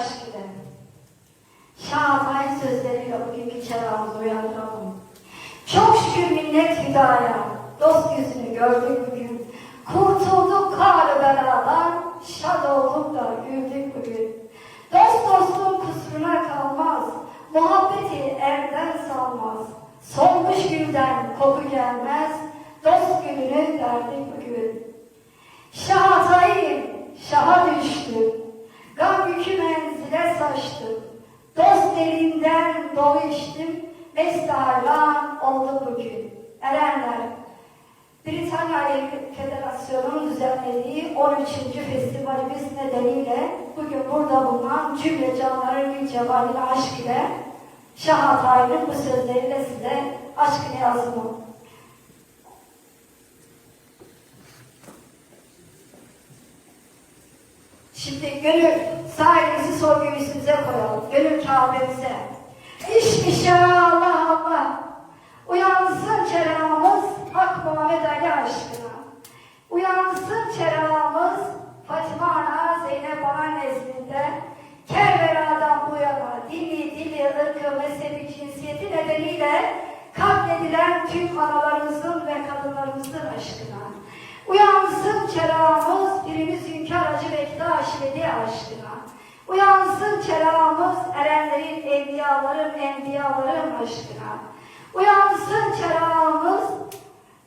aşk ile. Şahatay sözleriyle bugünkü çırağımızı uyandıralım. Çok şükür minnet hüdaya, dost yüzünü gördük bugün. Kurtulduk kâr beladan, şad olduk da güldük bugün. Dost dostun kusuruna kalmaz, muhabbeti erden salmaz. Solmuş gülden koku gelmez, dost gülünü derdik bugün. Şahatayım, şaha düştüm. Gam yükü menzile saçtım. Dost elinden dolu içtim. Mestarlan oldu bugün. Erenler, Britanya Federasyonu'nun düzenlediği 13. festivalimiz nedeniyle bugün burada bulunan cümle canların bir cevabıyla aşk ile Şahatay'ın bu sözleriyle size aşkını yazımı. Şimdi gönül sahibimizi sorgu üstümüze koyalım. Gönül Kabe'mize. İşmiş ya Allah. Uyansın çerağımız Hak Muhammed Ali aşkına. Uyansın çerağımız Fatıma Ana Zeynep Ana nezdinde. Kerbela'dan bu yana dini, dili, ırkı, mezhebi, cinsiyeti nedeniyle katledilen tüm analarımızın ve kadınlarımızın aşkına. Uyansın çerağımız birimiz hünkâr Hacı Bektaş Veli aşkına. Uyansın çerağımız erenlerin, evliyaların, enbiyaların aşkına. Uyansın çerağımız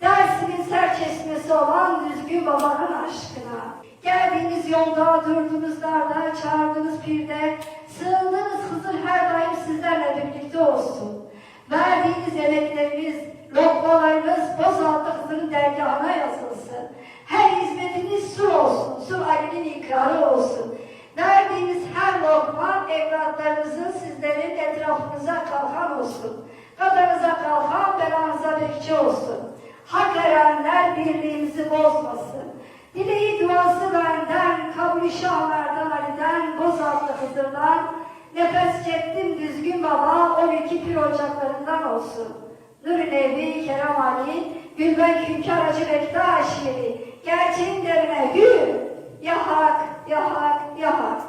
Dersimin serçesmesi olan düzgün babanın aşkına. Geldiğiniz yolda, durduğunuz darda, çağırdığınız pirde, sığındığınız Hızır her daim sizlerle birlikte olsun. Verdiğiniz emekleriniz, lokmalarınız Bozaltı Hızır'ın dergahına yazılsın. Her hizmetiniz sur olsun, sur Ali'nin ikrarı olsun. Verdiğiniz her lokma evlatlarınızın sizlerin etrafınıza kalkan olsun. Kadarınıza kalkan belanıza bekçi olsun. Hak erenler birliğimizi bozmasın. Dileği duası benden, kabul şahlardan Ali'den, Bozaltı Hızır'dan, nefes çektim düzgün baba 12 pir ocaklarından olsun. Nur-i Nebi Kerem Ali, Gülben Hünkar Hacı Bektaş Veli, gerçeğin derine hü, ya hak, ya hak, ya hak.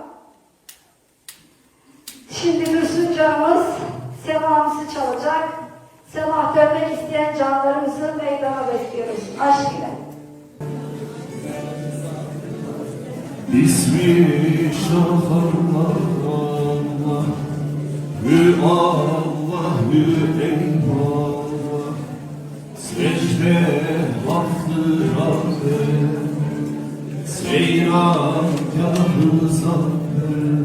Şimdi Dursun canımız semamızı çalacak. Semah dönmek isteyen canlarımızı meydana bekliyoruz. Aşk ile. Bismi şah Allah Allah Hü Allah hü eyvallah Secde hakkı rahmet Seyran yarı zahmet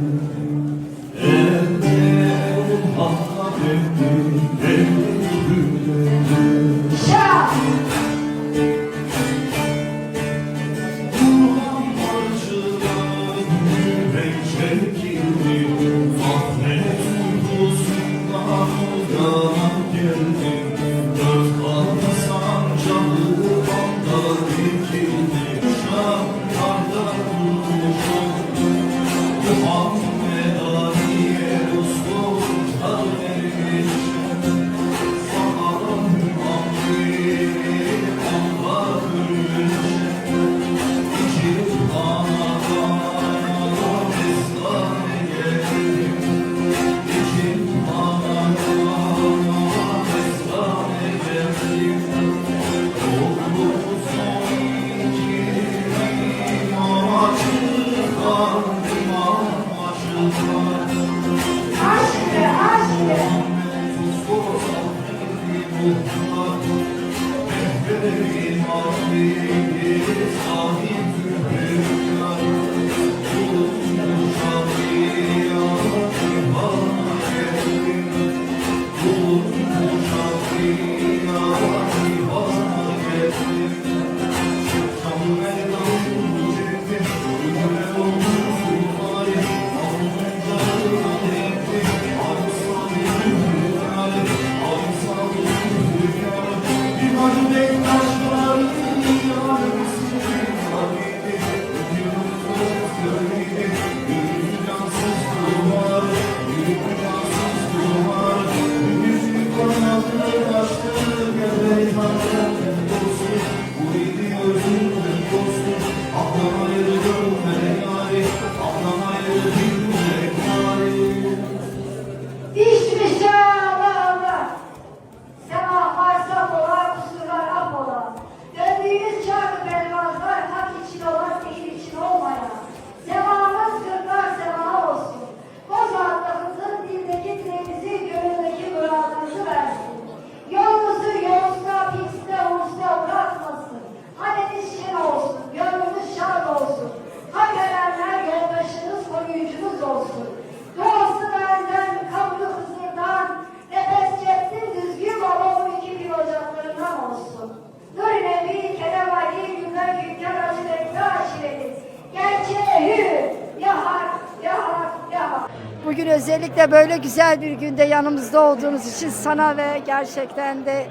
özellikle böyle güzel bir günde yanımızda olduğunuz için sana ve gerçekten de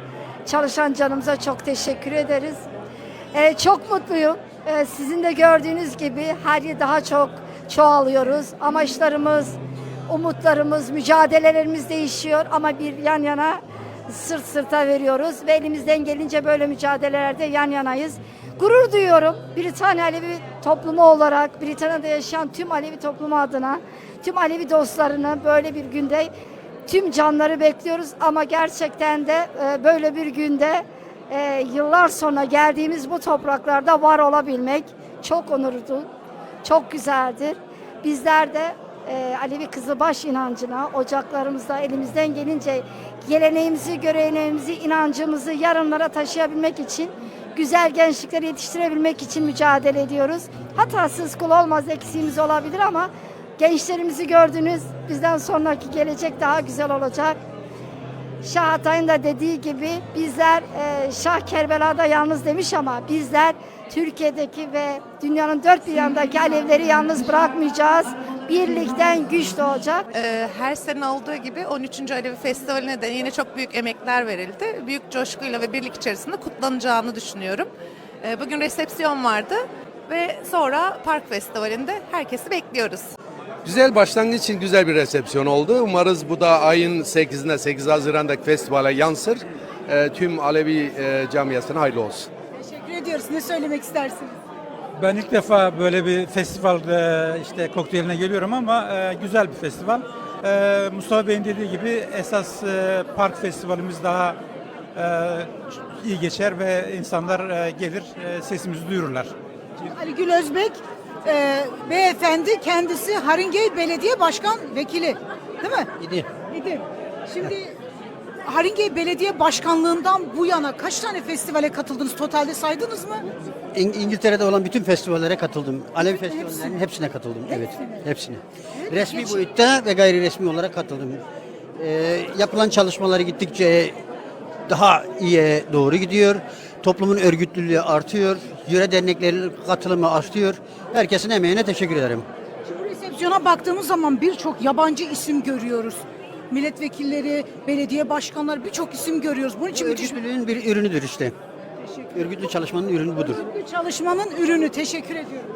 çalışan canımıza çok teşekkür ederiz. Ee, çok mutluyum. Ee, sizin de gördüğünüz gibi her yıl daha çok çoğalıyoruz. Amaçlarımız, umutlarımız, mücadelelerimiz değişiyor ama bir yan yana sırt sırta veriyoruz ve elimizden gelince böyle mücadelelerde yan yanayız. Gurur duyuyorum Britanya Alevi toplumu olarak Britanya'da yaşayan tüm Alevi toplumu adına tüm Alevi dostlarını böyle bir günde tüm canları bekliyoruz ama gerçekten de e, böyle bir günde e, yıllar sonra geldiğimiz bu topraklarda var olabilmek çok onurlu, çok güzeldir. Bizler de e, Alevi Kızılbaş inancına ocaklarımızda elimizden gelince geleneğimizi, göreneğimizi, inancımızı yarınlara taşıyabilmek için güzel gençlikleri yetiştirebilmek için mücadele ediyoruz. Hatasız kul olmaz eksiğimiz olabilir ama gençlerimizi gördünüz. Bizden sonraki gelecek daha güzel olacak. Şah Hatay'ın da dediği gibi bizler e, Şah Kerbela'da yalnız demiş ama bizler Türkiye'deki ve dünyanın dört bir yanındaki Alevleri yalnız bırakmayacağız. Birlikten güç doğacak. Ee, Her sene olduğu gibi 13. Alevi Festivali'ne de yine çok büyük emekler verildi. Büyük coşkuyla ve birlik içerisinde kutlanacağını düşünüyorum. Ee, Bugün resepsiyon vardı ve sonra Park Festivali'nde herkesi bekliyoruz. Güzel başlangıç için güzel bir resepsiyon oldu. Umarız bu da ayın 8'inde 8 Haziran'daki festivale yansır. Ee, tüm Alevi e, camiasına hayırlı olsun. Teşekkür ediyoruz. Ne söylemek istersiniz? Ben ilk defa böyle bir festival e, işte kokteyline geliyorum ama e, güzel bir festival. E, Mustafa Bey'in dediği gibi esas e, park festivalimiz daha e, iyi geçer ve insanlar e, gelir e, sesimizi duyururlar. Ali Gül Özbek, e, beyefendi kendisi Haringey Belediye Başkan Vekili. Değil mi? İdi. İdi. Şimdi Haringey Belediye Başkanlığından bu yana kaç tane festivale katıldınız? Totalde saydınız mı? İng- İngiltere'de olan bütün festivallere katıldım. Alevi festivallerinin hepsine katıldım. Evet, hepsine. Resmi boyutta ve gayri resmi olarak katıldım. Ee, yapılan çalışmaları gittikçe daha iyiye doğru gidiyor. Toplumun örgütlülüğü artıyor. Yöre derneklerin katılımı artıyor. Herkesin emeğine teşekkür ederim. Şimdi bu resepsiyona baktığımız zaman birçok yabancı isim görüyoruz. Milletvekilleri, belediye başkanları birçok isim görüyoruz. Bunun için müthiş bir Örgütlülüğün bir ürünüdür işte. Örgütlü çalışmanın ürünü budur. Bu çalışmanın ürünü. Teşekkür ediyorum.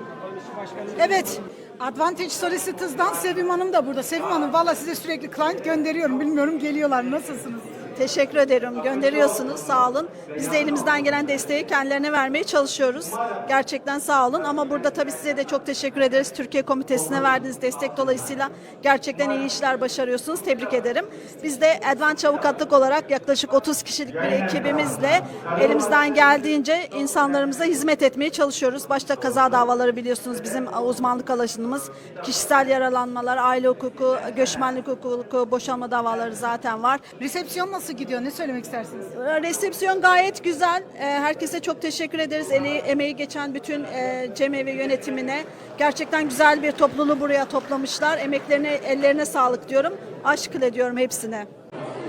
Evet. Advantage Solicitors'dan Sevim Hanım da burada. Sevim Hanım valla size sürekli client gönderiyorum. Bilmiyorum geliyorlar. Nasılsınız? Teşekkür ederim. Gönderiyorsunuz. Sağ olun. Biz de elimizden gelen desteği kendilerine vermeye çalışıyoruz. Gerçekten sağ olun. Ama burada tabii size de çok teşekkür ederiz. Türkiye Komitesi'ne verdiğiniz destek dolayısıyla gerçekten iyi işler başarıyorsunuz. Tebrik ederim. Biz de Advantage Avukatlık olarak yaklaşık 30 kişilik bir ekibimizle elimizden geldiğince insanlarımıza hizmet etmeye çalışıyoruz. Başta kaza davaları biliyorsunuz bizim uzmanlık alanımız. Kişisel yaralanmalar, aile hukuku, göçmenlik hukuku, boşanma davaları zaten var. Resepsiyon nasıl gidiyor? Ne söylemek istersiniz? Resepsiyon gayet güzel. Ee, Herkese çok teşekkür ederiz. Eli, emeği geçen bütün e, cemevi yönetimine. Gerçekten güzel bir topluluğu buraya toplamışlar. Emeklerine, ellerine sağlık diyorum. Aşk ediyorum hepsine.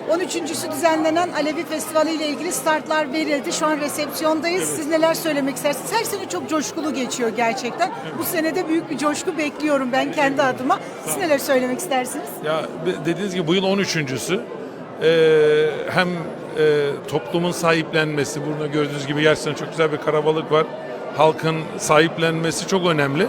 13.sü düzenlenen Alevi Festivali ile ilgili startlar verildi. Şu an resepsiyondayız. Siz neler söylemek istersiniz? Her sene çok coşkulu geçiyor gerçekten. Bu sene de büyük bir coşku bekliyorum ben kendi adıma. Siz neler söylemek istersiniz? Ya dediğiniz gibi bu yıl 13.sü. Ee, hem e, toplumun sahiplenmesi, burada gördüğünüz gibi gerçekten çok güzel bir karabalık var. Halkın sahiplenmesi çok önemli.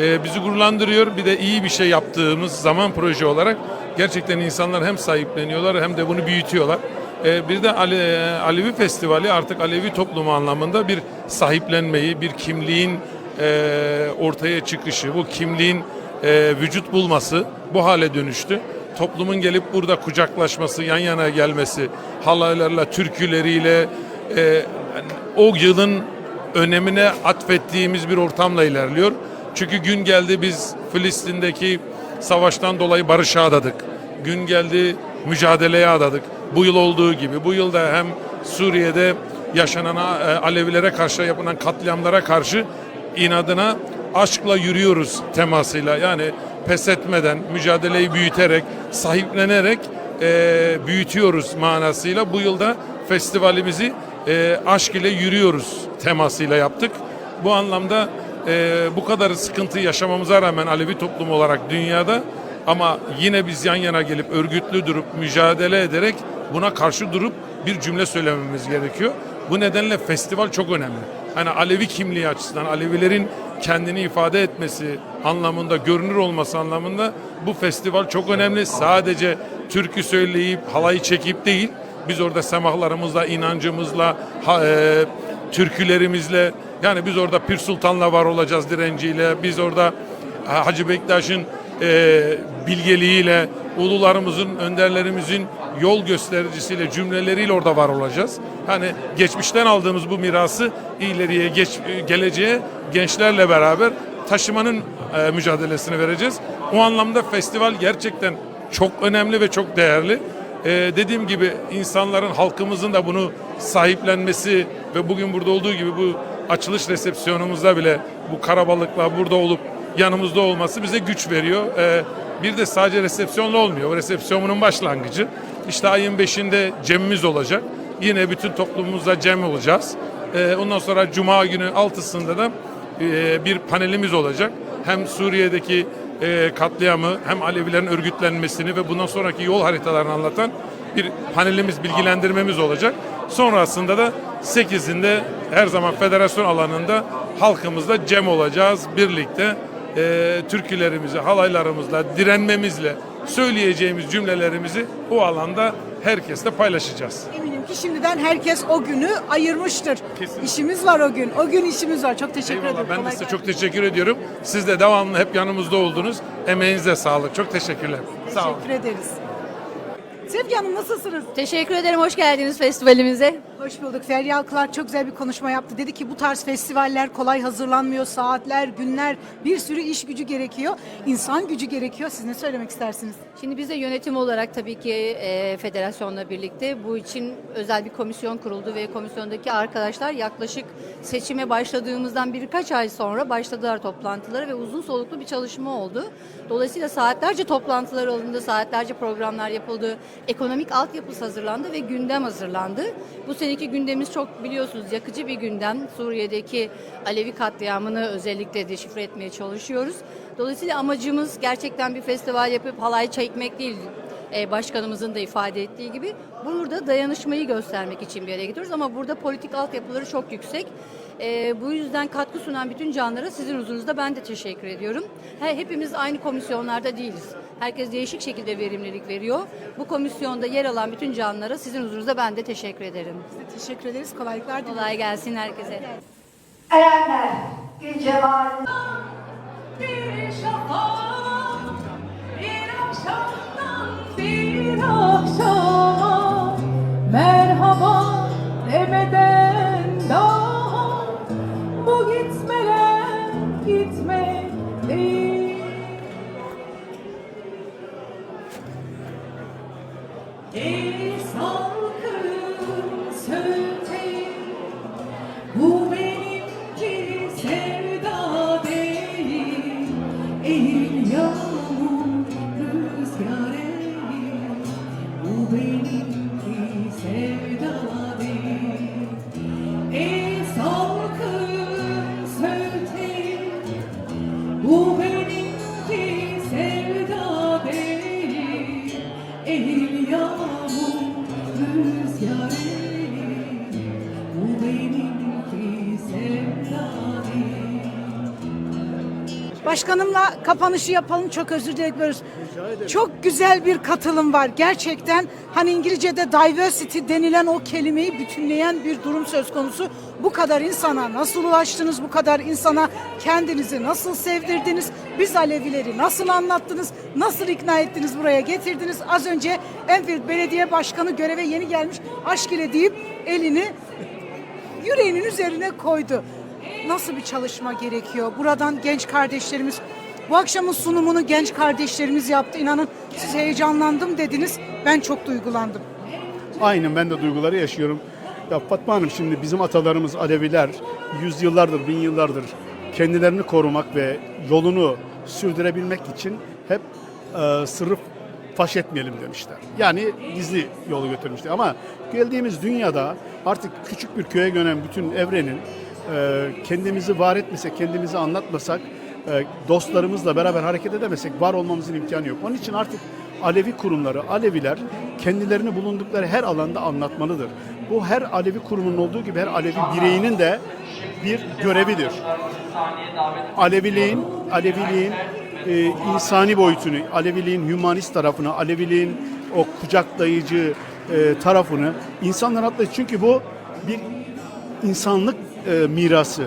Ee, bizi gururlandırıyor. Bir de iyi bir şey yaptığımız zaman proje olarak gerçekten insanlar hem sahipleniyorlar hem de bunu büyütüyorlar. Ee, bir de Ale- Alevi Festivali artık Alevi toplumu anlamında bir sahiplenmeyi, bir kimliğin e, ortaya çıkışı, bu kimliğin e, vücut bulması bu hale dönüştü. Toplumun gelip burada kucaklaşması, yan yana gelmesi, halaylarla, türküleriyle e, o yılın önemine atfettiğimiz bir ortamla ilerliyor. Çünkü gün geldi biz Filistin'deki savaştan dolayı barışa adadık. Gün geldi mücadeleye adadık. Bu yıl olduğu gibi. Bu yılda hem Suriye'de yaşanan e, Alevilere karşı yapılan katliamlara karşı inadına aşkla yürüyoruz temasıyla. Yani pes etmeden, mücadeleyi büyüterek, sahiplenerek e, büyütüyoruz manasıyla. Bu yılda festivalimizi e, aşk ile yürüyoruz temasıyla yaptık. Bu anlamda e, bu kadar sıkıntı yaşamamıza rağmen Alevi toplumu olarak dünyada Ama yine biz yan yana gelip örgütlü durup mücadele ederek buna karşı durup bir cümle söylememiz gerekiyor. Bu nedenle festival çok önemli. Hani Alevi kimliği açısından Alevilerin kendini ifade etmesi anlamında, görünür olması anlamında bu festival çok önemli. Sadece türkü söyleyip, halayı çekip değil, biz orada semahlarımızla, inancımızla, e, türkülerimizle, yani biz orada Pir Sultan'la var olacağız direnciyle, biz orada Hacı Bektaş'ın e, bilgeliğiyle, ulularımızın, önderlerimizin yol göstericisiyle, cümleleriyle orada var olacağız. Hani geçmişten aldığımız bu mirası ileriye, geç, geleceğe gençlerle beraber taşımanın e, mücadelesini vereceğiz. O anlamda festival gerçekten çok önemli ve çok değerli. E, dediğim gibi insanların, halkımızın da bunu sahiplenmesi ve bugün burada olduğu gibi bu açılış resepsiyonumuzda bile bu karabalıkla burada olup yanımızda olması bize güç veriyor. Ee, bir de sadece resepsiyonla olmuyor. O resepsiyonun başlangıcı. İşte ayın 5'inde cemimiz olacak. Yine bütün toplumumuzda cem olacağız. Ee, ondan sonra Cuma günü 6'sında da e, bir panelimiz olacak. Hem Suriye'deki e, katliamı hem Alevilerin örgütlenmesini ve bundan sonraki yol haritalarını anlatan bir panelimiz, bilgilendirmemiz olacak. Sonrasında da 8'inde her zaman federasyon alanında halkımızla cem olacağız. Birlikte e, türkülerimizi, halaylarımızla, direnmemizle söyleyeceğimiz cümlelerimizi o alanda herkesle paylaşacağız. Eminim ki şimdiden herkes o günü ayırmıştır. Kesinlikle. İşimiz var o gün. O gün işimiz var. Çok teşekkür Eyvallah. ederim. Ben de Kolay size gelsin. çok teşekkür ediyorum. Siz de devamlı hep yanımızda oldunuz. Emeğinize sağlık. Çok teşekkürler. Sağ olun. Teşekkür ederiz. Sevgi Hanım nasılsınız? Teşekkür ederim. Hoş geldiniz festivalimize. Hoş bulduk. Feryal Clark çok güzel bir konuşma yaptı. Dedi ki bu tarz festivaller kolay hazırlanmıyor. Saatler, günler, bir sürü iş gücü gerekiyor. İnsan gücü gerekiyor. Siz ne söylemek istersiniz? Şimdi biz de yönetim olarak tabii ki e, federasyonla birlikte bu için özel bir komisyon kuruldu ve komisyondaki arkadaşlar yaklaşık seçime başladığımızdan birkaç ay sonra başladılar toplantıları ve uzun soluklu bir çalışma oldu. Dolayısıyla saatlerce toplantılar alındı, saatlerce programlar yapıldı, ekonomik altyapısı hazırlandı ve gündem hazırlandı. Bu seneki gündemimiz çok biliyorsunuz yakıcı bir gündem. Suriye'deki Alevi katliamını özellikle deşifre etmeye çalışıyoruz. Dolayısıyla amacımız gerçekten bir festival yapıp halay çekmek değil. Ee, başkanımızın da ifade ettiği gibi burada dayanışmayı göstermek için bir yere gidiyoruz ama burada politik altyapıları çok yüksek. Ee, bu yüzden katkı sunan bütün canlara sizin huzurunuzda ben de teşekkür ediyorum. He, hepimiz aynı komisyonlarda değiliz. Herkes değişik şekilde verimlilik veriyor. Bu komisyonda yer alan bütün canlara sizin huzurunuzda ben de teşekkür ederim. Size teşekkür ederiz. Kolaylıklar diliyorum. Kolay gelsin herkese. Erenler, gül cemalin Bir şafak, bir akşamdan bir akşama Merhaba demeden Başkanımla kapanışı yapalım. Çok özür diliyoruz. Çok güzel bir katılım var. Gerçekten hani İngilizce'de diversity denilen o kelimeyi bütünleyen bir durum söz konusu. Bu kadar insana nasıl ulaştınız? Bu kadar insana kendinizi nasıl sevdirdiniz? Biz Alevileri nasıl anlattınız? Nasıl ikna ettiniz buraya getirdiniz? Az önce Enfield Belediye Başkanı göreve yeni gelmiş. Aşk ile deyip elini yüreğinin üzerine koydu. Nasıl bir çalışma gerekiyor? Buradan genç kardeşlerimiz bu akşamın sunumunu genç kardeşlerimiz yaptı. İnanın siz heyecanlandım dediniz. Ben çok duygulandım. Aynen ben de duyguları yaşıyorum. Ya Fatma Hanım şimdi bizim atalarımız Aleviler yüzyıllardır, bin yıllardır kendilerini korumak ve yolunu sürdürebilmek için hep e, sırrı faş etmeyelim demişler. Yani gizli yolu götürmüşler. Ama geldiğimiz dünyada artık küçük bir köye gönen bütün evrenin e, kendimizi var etmesek, kendimizi anlatmasak e, dostlarımızla beraber hareket edemesek var olmamızın imkanı yok. Onun için artık Alevi kurumları, Aleviler kendilerini bulundukları her alanda anlatmalıdır. Bu her Alevi kurumunun olduğu gibi her Alevi bireyinin de bir görevidir. Aleviliğin, Aleviliğin e, insani boyutunu, Aleviliğin hümanist tarafını, Aleviliğin o kucaklayıcı e, tarafını insanlar atlayı çünkü bu bir insanlık e, mirası.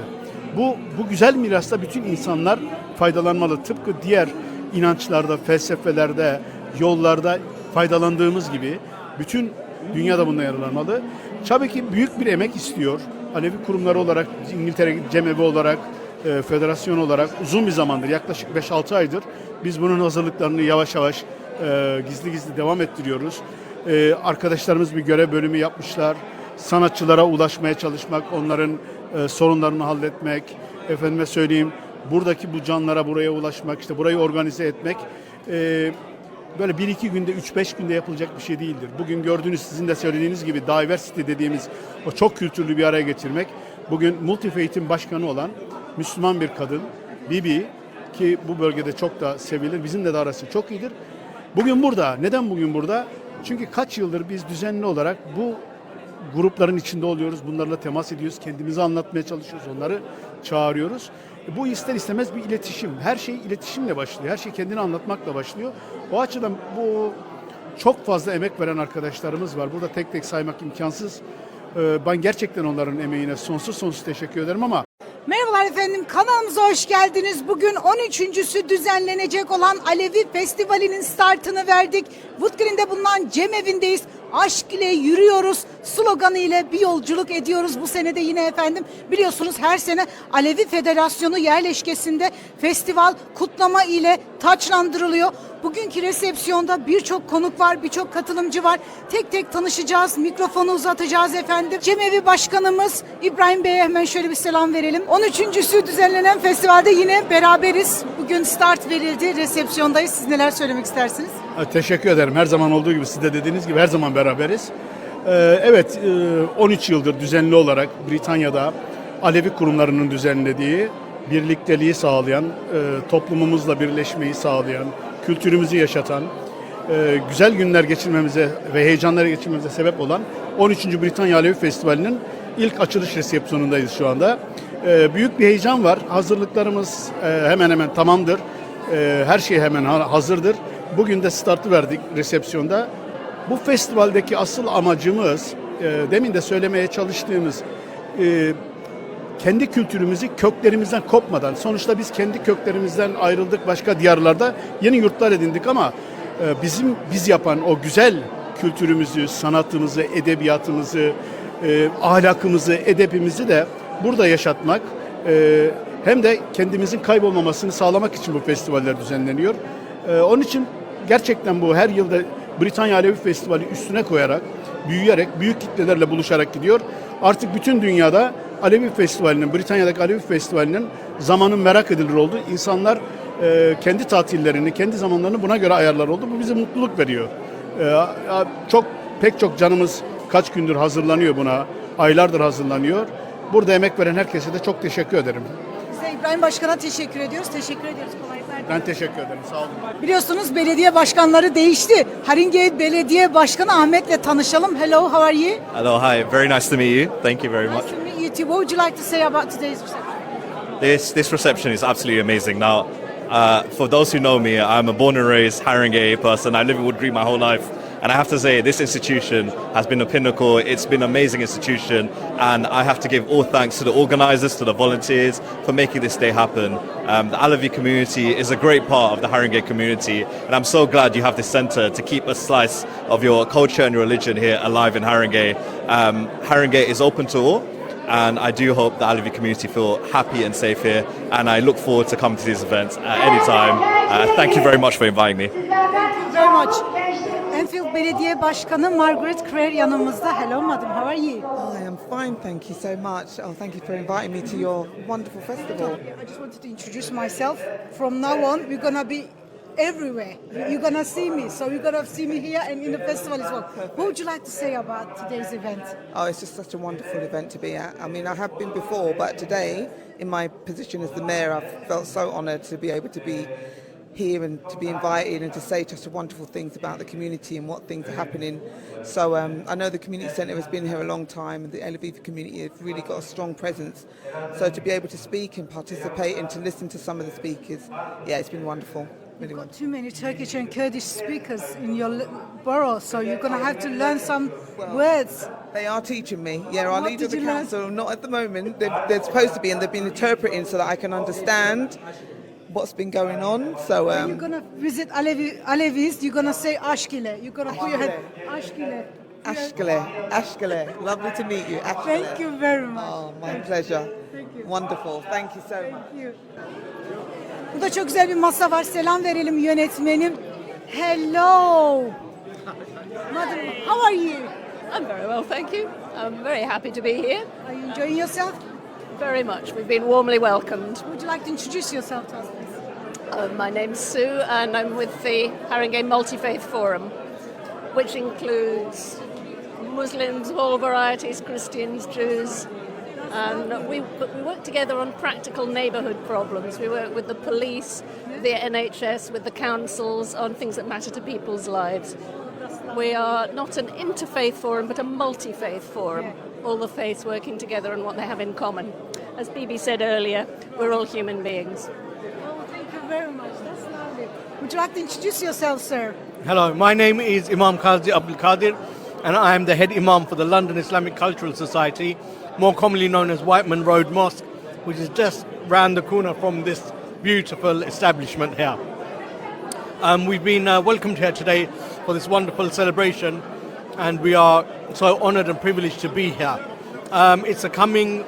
Bu bu güzel mirasta bütün insanlar faydalanmalı. Tıpkı diğer inançlarda, felsefelerde, yollarda faydalandığımız gibi bütün dünyada bundan yararlanmalı. Tabii ki büyük bir emek istiyor. Alevi kurumları olarak, İngiltere Cemevi olarak, e, federasyon olarak uzun bir zamandır, yaklaşık 5-6 aydır biz bunun hazırlıklarını yavaş yavaş e, gizli gizli devam ettiriyoruz. E, arkadaşlarımız bir görev bölümü yapmışlar. Sanatçılara ulaşmaya çalışmak, onların e, sorunlarını halletmek, efendime söyleyeyim buradaki bu canlara buraya ulaşmak, işte burayı organize etmek e, böyle bir iki günde, üç beş günde yapılacak bir şey değildir. Bugün gördüğünüz sizin de söylediğiniz gibi diversity dediğimiz o çok kültürlü bir araya getirmek. Bugün Multifaith'in başkanı olan Müslüman bir kadın Bibi ki bu bölgede çok da sevilir. Bizimle de arası çok iyidir. Bugün burada. Neden bugün burada? Çünkü kaç yıldır biz düzenli olarak bu grupların içinde oluyoruz. Bunlarla temas ediyoruz. Kendimizi anlatmaya çalışıyoruz. Onları çağırıyoruz. E, Bu ister istemez bir iletişim. Her şey iletişimle başlıyor. Her şey kendini anlatmakla başlıyor. O açıdan bu çok fazla emek veren arkadaşlarımız var. Burada tek tek saymak imkansız. Ee, Ben gerçekten onların emeğine sonsuz sonsuz teşekkür ederim ama Merhabalar efendim kanalımıza hoş geldiniz. Bugün 13.sü düzenlenecek olan Alevi Festivali'nin startını verdik. Woodgreen'de bulunan Cem evindeyiz. Aşk ile yürüyoruz sloganı ile bir yolculuk ediyoruz bu sene de yine efendim. Biliyorsunuz her sene Alevi Federasyonu yerleşkesinde festival kutlama ile taçlandırılıyor. Bugünkü resepsiyonda birçok konuk var, birçok katılımcı var. Tek tek tanışacağız, mikrofonu uzatacağız efendim. Cemevi Başkanımız İbrahim Bey'e hemen şöyle bir selam verelim. 13.sü düzenlenen festivalde yine beraberiz. Bugün start verildi, resepsiyondayız. Siz neler söylemek istersiniz? Teşekkür ederim. Her zaman olduğu gibi siz de dediğiniz gibi her zaman beraberiz. Ee, evet, e, 13 yıldır düzenli olarak Britanya'da Alevi kurumlarının düzenlediği, birlikteliği sağlayan, e, toplumumuzla birleşmeyi sağlayan, kültürümüzü yaşatan, e, güzel günler geçirmemize ve heyecanları geçirmemize sebep olan 13. Britanya Alevi Festivali'nin ilk açılış resepsiyonundayız şu anda. E, Büyük bir heyecan var. Hazırlıklarımız e, hemen hemen tamamdır. Her şey hemen ha- hazırdır. Bugün de startı verdik resepsiyonda. Bu festivaldeki asıl amacımız, demin de söylemeye çalıştığımız, kendi kültürümüzü köklerimizden kopmadan, sonuçta biz kendi köklerimizden ayrıldık, başka diyarlarda yeni yurtlar edindik ama e, bizim biz yapan o güzel kültürümüzü, sanatımızı, edebiyatımızı, e, ahlakımızı, edebimizi de burada yaşatmak, e, hem de kendimizin kaybolmamasını sağlamak için bu festivaller düzenleniyor. Onun için gerçekten bu her yılda Britanya Alevi Festivali üstüne koyarak, büyüyerek, büyük kitlelerle buluşarak gidiyor. Artık bütün dünyada Alevi Festivali'nin, Britanya'daki Alevi Festivali'nin zamanın merak edilir oldu. İnsanlar e, kendi tatillerini, kendi zamanlarını buna göre ayarlar oldu. Bu bize mutluluk veriyor. E, çok pek çok canımız kaç gündür hazırlanıyor buna. Aylardır hazırlanıyor. Burada emek veren herkese de çok teşekkür ederim. Biz de İbrahim Başkan'a teşekkür ediyoruz. Teşekkür ediyoruz. Kolaylıklar Ben teşekkür ederim. Sağ olun. Biliyorsunuz belediye başkanları değişti. Haringey Belediye Başkanı Ahmet'le tanışalım. Hello, how are you? Hello, hi. Very nice to meet you. Thank you very much. Nice you. What would you like to say about today's reception? This this reception is absolutely amazing. Now, uh, for those who know me, I'm a born and raised Haringey person. I live in Wood Green my whole life, and I have to say this institution has been a pinnacle. It's been an amazing institution, and I have to give all thanks to the organisers, to the volunteers for making this day happen. Um, the Alavi community is a great part of the Haringey community, and I'm so glad you have this centre to keep a slice of your culture and your religion here alive in Haringey. Um, Haringey is open to all. And I do hope the Alavi community feel happy and safe here. And I look forward to coming to these events at any time. Uh, thank you very much for inviting me. Thank you very much. Enfield Belediye Başkanı Margaret Crair yanımızda. Hello madam, how are you? I am fine, thank you so much. Oh, thank you for inviting me to your wonderful festival. I just wanted to introduce myself. From now on, we're gonna be everywhere. You're gonna see me, so you're gonna see me here and in the festival as well. What would you like to say about today's event? Oh, it's just such a wonderful event to be at. I mean, I have been before, but today, in my position as the mayor, I've felt so honoured to be able to be here and to be invited and to say just wonderful things about the community and what things are happening. So um, I know the community centre has been here a long time and the El Aviv community has really got a strong presence. So to be able to speak and participate and to listen to some of the speakers, yeah, it's been wonderful. Really Got too many Turkish and Kurdish speakers in your borough, so you're gonna have to learn some words. They are teaching me. Yeah, our What leader of the you learn? council, not at the moment. They're, they're supposed to be, and they've been interpreting so that I can understand what's been going on. So, When you're um, gonna visit Alevi, Alevis, you're gonna say Ashkile. You're gonna put your head Ashkile. Ashkele, Ashkele, lovely to meet you. Thank you very much. Oh, my pleasure. You. Thank you. Wonderful. Thank you so much. Thank you. Burada çok güzel bir masa var. Selam verelim yönetmenim. Hello. Madam, how are you? I'm very well, thank you. I'm very happy to be here. Are you enjoying yourself? Very much. We've been warmly welcomed. Would you like to introduce yourself to us? Uh, my name's Sue, and I'm with the Haringey Multi Faith Forum, which includes Muslims of all varieties, Christians, Jews, Um, and we, but we work together on practical neighbourhood problems. We work with the police, the NHS, with the councils on things that matter to people's lives. We are not an interfaith forum, but a multi faith forum. All the faiths working together on what they have in common. As Bibi said earlier, we're all human beings. Oh, thank you very much. That's lovely. Would you like to introduce yourself, sir? Hello, my name is Imam Qazi Abdul Qadir, and I am the head Imam for the London Islamic Cultural Society, more commonly known as Whiteman Road Mosque, which is just round the corner from this beautiful establishment here. Um, we've been uh, welcomed here today for this wonderful celebration, and we are so honoured and privileged to be here. Um, it's a coming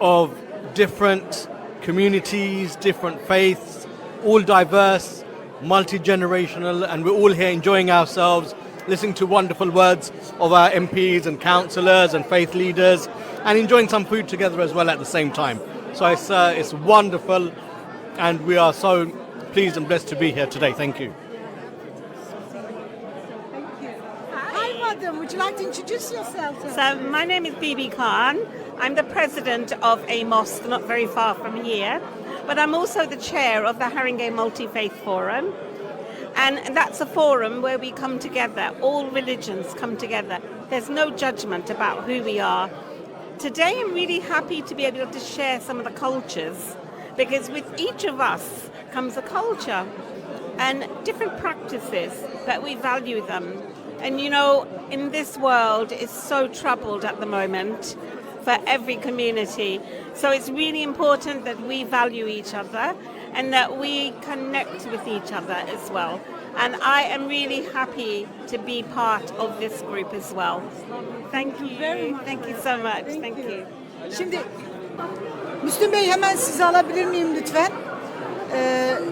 of different communities, different faiths, all diverse, multi generational, and we're all here enjoying ourselves, listening to wonderful words of our MPs and councillors and faith leaders, and enjoying some food together as well at the same time. So it's, uh, it's wonderful, and we are so pleased and blessed to be here today. Thank you. Thank you. Hi, madam. Would you like to introduce yourself? sir? So, my name is Bibi Khan. I'm the president of a mosque not very far from here, but I'm also the chair of the Haringey Multi Faith Forum. And that's a forum where we come together, all religions come together. There's no judgment about who we are. Today, I'm really happy to be able to share some of the cultures because with each of us comes a culture and different practices that we value them. And you know, in this world, it's so troubled at the moment for every community. So it's really important that we value each other and that we connect with each other as well. And I am really happy to be part of this group as well. Thank you. very much. Thank you so much. Thank you. Şimdi Müslüm Bey hemen sizi alabilir miyim lütfen? Ee,